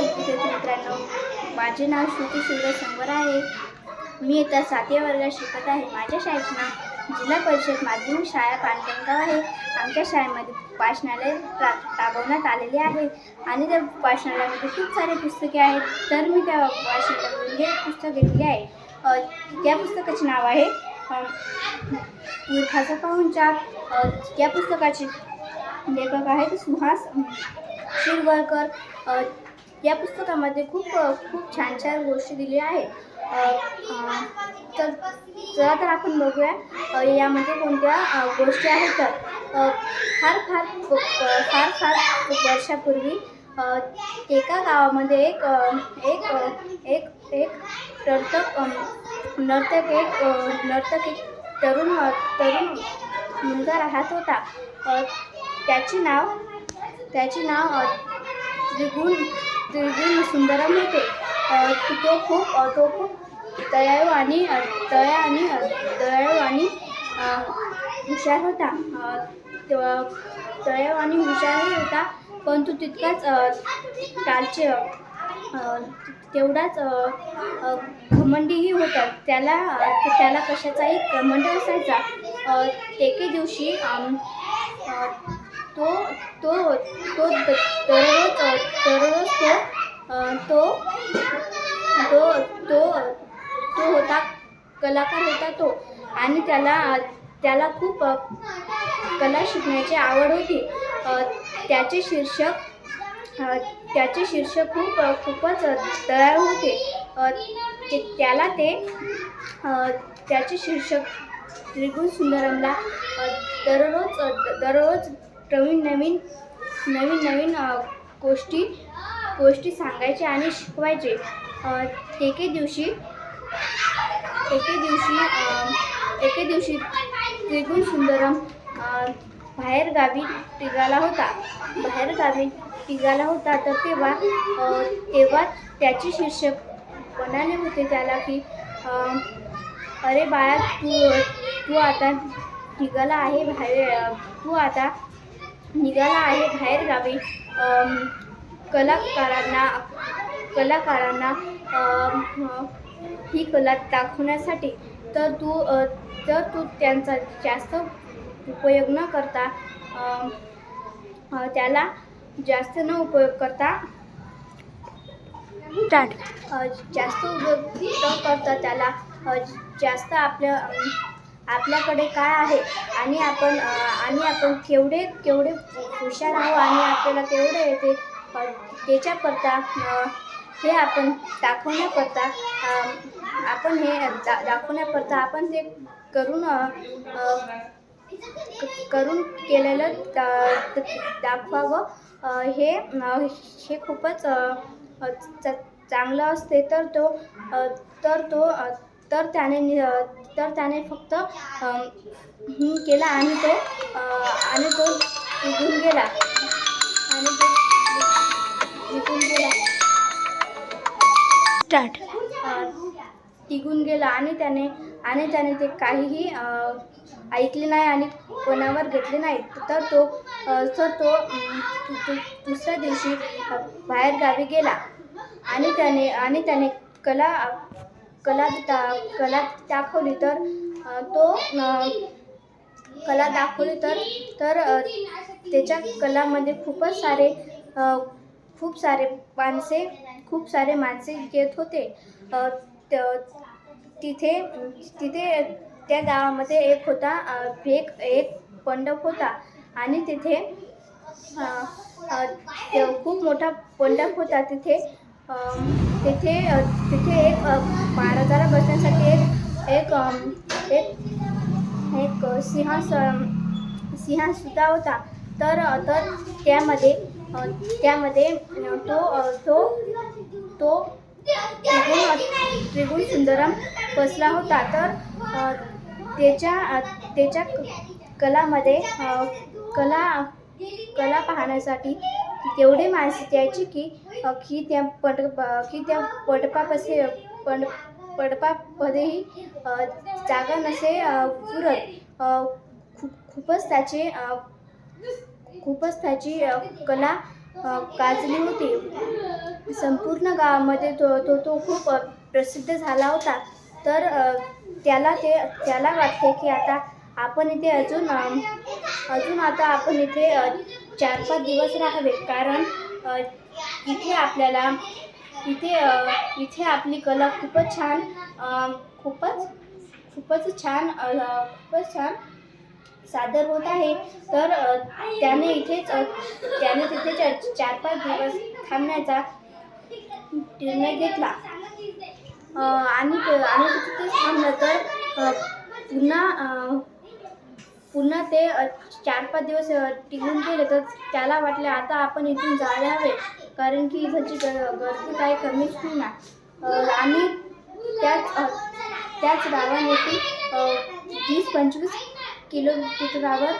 विद्यार्थी मित्रांनो. माझे नाव श्रुती सुंदर संवर आहे. मी इथं सातव्या वर्गात शिकत आहे. माझ्या शाळेचे नाव जिल्हा परिषद माध्यमिक शाळा पानगंगाव आहे. आमच्या शाळेमध्ये वाचनालय रा राबवण्यात आलेले आहे. आणि त्या वाचनालयामध्ये खूप सारे पुस्तके आहेत. तर मी त्या वाचनालयामध्ये हे पुस्तक घेतले आहे. त्या पुस्तकाचे नाव आहे मूर्खाचा पाहुणचार. या पुस्तकाचे लेखक आहेत सुहास शिरवळकर. या पुस्तकामध्ये खूप खूप छान छान गोष्टी दिल्या आहेत तर चला तर आपण बघूया यामध्ये कोणत्या गोष्टी आहेत तर फार फार फार फार वर्षापूर्वी एका गावामध्ये एक एक एक एक नर्तक नर्तक एक नर्तक एक तरुण तरुण मुलगा राहत होता. त्याचे नाव त्याचे नाव त्रिगुण त्रिगुण सुंदरम होते. तो खूप तो खूप दयाळू आणि दया आणि दयाळू आणि हुशार होता. त- दयाळू आणि हुशारही होता परंतु तितकाच कालचे तेवढाच घमंडीही होता. त्याला त्याला कशाचाही घमंड असायचा. एके दिवशी तो तो तो द- दररोज दररोज तो तो तो तो तो होता कलाकार होता तो. आणि त्याला त्याला खूप कला शिकण्याची आवड होती. त्याचे शीर्षक त्याचे शीर्षक खूप खूपच तयार होते. ते त्याला ते त्याचे शीर्षक त्रिगुण सुंदरमला दररोज द- दररोज नवीन नवीन नवीन नवीन गोष्टी गोष्टी सांगायचे आणि शिकवायचे. एके दिवशी एके दिवशी एके दिवशी त्रिगुण सुंदरम बाहेरगावी टिगाला होता. बाहेरगावी टिगाला होता. तर तेव्हा तेव्हा त्याचे शिक्षक म्हणाले होते त्याला की अरे बाळा तू तू आता टिगाला आहे बाहेर तू आता निघाला आहे बाहेरगावी कलाकारांना कलाकारांना ही कला दाखवण्यासाठी. तर तू तर तू त्यांचा जास्त उपयोग न करता त्याला जास्त न उपयोग करता जास्त उपयोग न करता त्याला जास्त आपल्या आपल्याकडे काय आहे? आणि आपण आणि आपण केवढे केवढे हुशार आहो आणि आपल्याला केवढे येते? त्याच्याकरता हे आपण दाखवण्याकरता आपण हे दा दाखवण्याकरता आपण ते करून करून केलेलं दा- दाखवावं. हे हे खूपच च- चांगलं असते. तर तो तर तो तर त्याने तर त्याने फक्त केला आणि तो आणि तो निघून गेला. आणि तो निघून गेला. स्टार्ट निघून गेला आणि त्याने आणि त्याने ते काहीही ऐकले नाही आणि कोणावर घेतले नाही. तर तो तर तो दुसऱ्या दिवशी बाहेरगावी गेला. आणि त्याने आणि त्याने कला कला दा कला दाखवली तर तो कला दाखवली तर तर त्याच्या कलामध्ये खूपच सारे खूप सारे माणसे खूप सारे माणसे येत होते. त- तिथे तिथे त्या गावामध्ये एक होता एक एक पंडप होता. आणि तिथे खूप मोठा पंडप होता. तिथे तिथे तिथे एक महाराजाला बसण्यासाठी एक एक एक एक सिंहास सिंहासुद्धा होता. तर तर त्यामध्ये त्यामध्ये तो तो तो त्रिगुण त्रिगुण सुंदरम बसला होता. तर त्याच्या त्याच्या कलामध्ये कला कला पाहण्यासाठी तेवढी माणसे द्यायची की की त्या पट की त्या पडपापाशी पड पडपामध्येही अ, जागा नसे पुरत. खूप खूपच त्याचे खूपच त्याची कला गाजली होती. संपूर्ण गावामध्ये तो तो तो खूप प्रसिद्ध झाला होता. तर त्याला ते त्याला वाटते की आता आपण इथे अजून अजून आता आपण इथे चार पाच दिवस राहावे. कारण इथे आपल्याला इथे इथे आपली कला खूपच छान खूपच खूपच छान खूपच छान सादर होत आहे. तर त्याने इथेच त्याने तिथे चा- चार पाच दिवस थांबण्याचा निर्णय घेतला. आणि आणि तिथे थांबलं तर पुन्हा पुन्हा ते चार पाच दिवस टिकून गेले तर त्याला वाटले आता आपण इथून जायला हवे कारण की इथंची गर्दी काही कमीच नाही आणि त्याच त्याच गावाने वीस पंचवीस किलोमीटरावर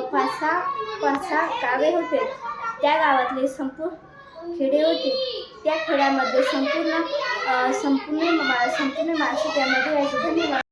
पाच सहा पाच सहा गावे होते. त्या गावातले संपूर्ण खेडे होते. त्या खेड्यामध्ये संपूर्ण संपूर्ण मा- संपूर्ण माणसं त्यामध्ये यायचे धन्यवाद.